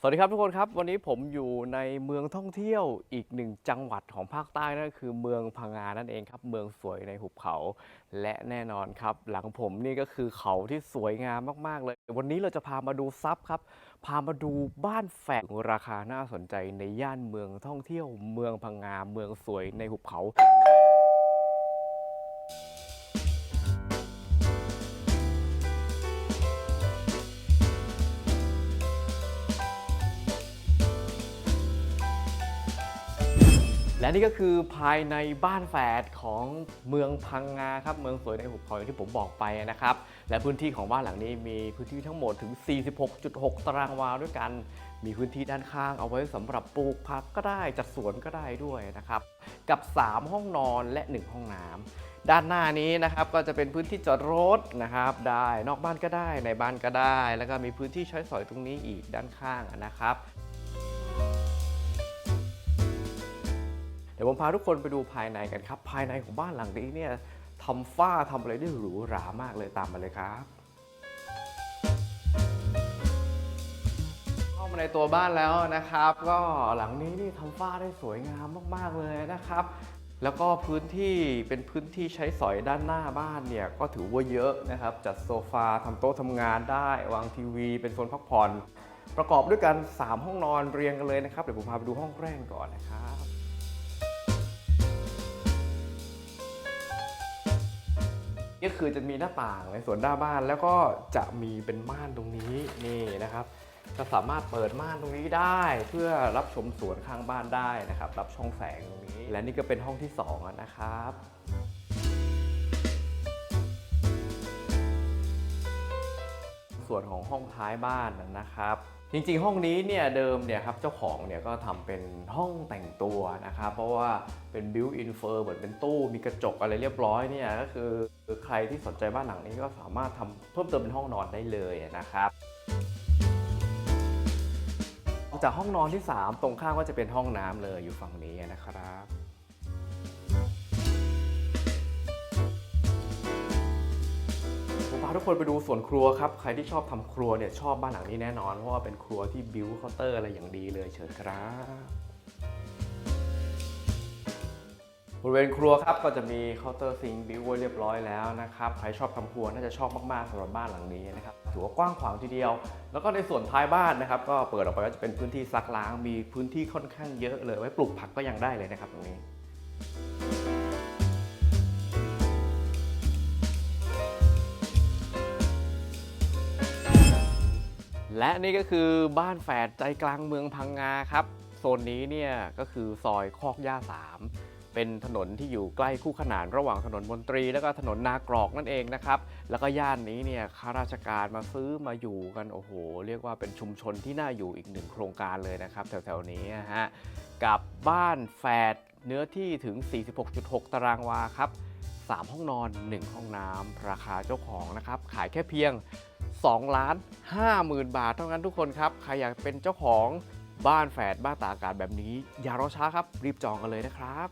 สวัสดีครับทุกคนครับ วันนี้ผมอยู่ในเมืองท่องเที่ยวอีกหนึ่งจังหวัดของภาคใต้นั่นคือเมืองพังงานั่นเองครับ เมืองสวยในหุบเขา และแน่นอนครับ หลังผมนี่ก็คือเขาที่สวยงามมากๆเลย วันนี้เราจะพามาดูซับครับ พามาดูบ้านแฝดราคาน่าสนใจในย่านเมืองท่องเที่ยว เมืองพังงาเมืองสวยในหุบเขา และนี่ก็คือภายในบ้านแฝดของเมืองพังงาครับเมืองสวยในหุบเขาอย่างที่ผมบอกไปนะครับและพื้นที่ของบ้านหลังนี้มีพื้นที่ทั้งหมดถึง 46.6 ตารางวาด้วยกัน มีพื้นที่ด้านข้างเอาไว้สำหรับปลูกผักก็ได้จัดสวนก็ได้ด้วยนะครับกับ 3 ห้องนอนและ 1 ห้องน้ำด้านหน้านี้นะครับก็จะเป็นพื้นที่จอดรถนะครับ ได้นอกบ้านก็ได้ในบ้านก็ได้ แล้วก็มีพื้นที่ใช้สอยตรงนี้อีกด้านข้างนะครับ เดี๋ยวผมพาทุกคนไปดูภายในกันครับ ภายในของบ้านหลังนี้เนี่ยทำฝ้าทำอะไรได้หรูหรามากเลยตามมาเลยครับเข้ามาในตัวบ้านแล้วนะครับ ก็หลังนี้นี่ทำฝ้าได้สวยงามมาก ๆ เลยนะครับ แล้วก็พื้นที่เป็นพื้นที่ใช้สอยด้านหน้าบ้านเนี่ยก็ถือว่าเยอะนะครับ จัดโซฟาทำโต๊ะทำงานได้ วางทีวี เป็นโซนพักผ่อน ประกอบด้วยกัน 3 ห้องนอนเรียงกันเลยนะครับ เดี๋ยวผมพาไปดูห้องแรกก่อนนะครับ ก็คือจะมีหน้าต่างในส่วนหน้าบ้านแล้วก็จะมีเป็นม่านตรงนี้นี่นะครับ จะสามารถเปิดม่านตรงนี้ได้ เพื่อรับชมสวนข้างบ้านได้นะครับ รับช่องแสงตรงนี้ และนี่ก็เป็นห้องที่สองนะครับส่วนของห้องท้ายบ้านนะครับ จริงๆ ห้องนี้เนี่ยเดิมเนี่ยครับเจ้าของเนี่ยก็ทำเป็นห้องแต่งตัวนะครับเพราะว่าเป็น built in fur เหมือนเป็นตู้มีกระจกอะไรเรียบร้อยเนี่ยก็คือใครที่สนใจบ้านหลังนี้ก็สามารถทำเพิ่มเติมเป็นห้องนอนได้เลยนะครับจากห้องนอนที่ 3 ตรงข้ามก็จะเป็นห้องน้ำเลยอยู่ฝั่งนี้นะครับ ทุกคนไปดูส่วนครัวครับ ใครที่ชอบทำครัวเนี่ยชอบบ้านหลังนี้แน่นอน เพราะว่าเป็นครัวที่บิวเคาน์เตอร์อะไรอย่างดีเลยเชิญครับบริเวณครัวครับก็จะมีเคาน์เตอร์ซิงบิวไว้เรียบร้อยแล้วนะครับ ใครชอบทำครัวน่าจะชอบมากๆสำหรับบ้านหลังนี้นะครับถือว่ากว้างขวางทีเดียว แล้วก็ในส่วนท้ายบ้านนะครับ ก็เปิดออกไปก็จะเป็นพื้นที่ซักล้าง มีพื้นที่ค่อนข้างเยอะเลยไว้ปลูกผักก็ยังได้เลยนะครับตรงนี้ และนี่ก็คือบ้านแฝดใจกลางเมืองพังงาครับ โซนนี้เนี่ยก็คือซอยคอกย่า 3 เป็นถนนที่อยู่ใกล้คู่ขนานระหว่างถนนมนตรี แล้วก็ถนนนากรอกนั่นเองนะครับ แล้วก็ย่านนี้เนี่ยข้าราชการมาซื้อมาอยู่กันโอ้โห เรียกว่าเป็นชุมชนที่น่าอยู่อีกหนึ่งโครงการเลยนะครับ แถวๆนี้ฮะกับบ้านแฝดเนื้อที่ถึง 46.6 ตารางวาครับ 3 ห้องนอน 1 ห้องน้ำราคาเจ้าของนะครับขายแค่เพียง 2 ล้าน5หมื่นบาท เท่านั้นทุกคนครับ ใครอยากเป็นเจ้าของบ้านแฝดบ้านตากอากาศแบบนี้ อย่ารอช้าครับ รีบจองกันเลยนะครับ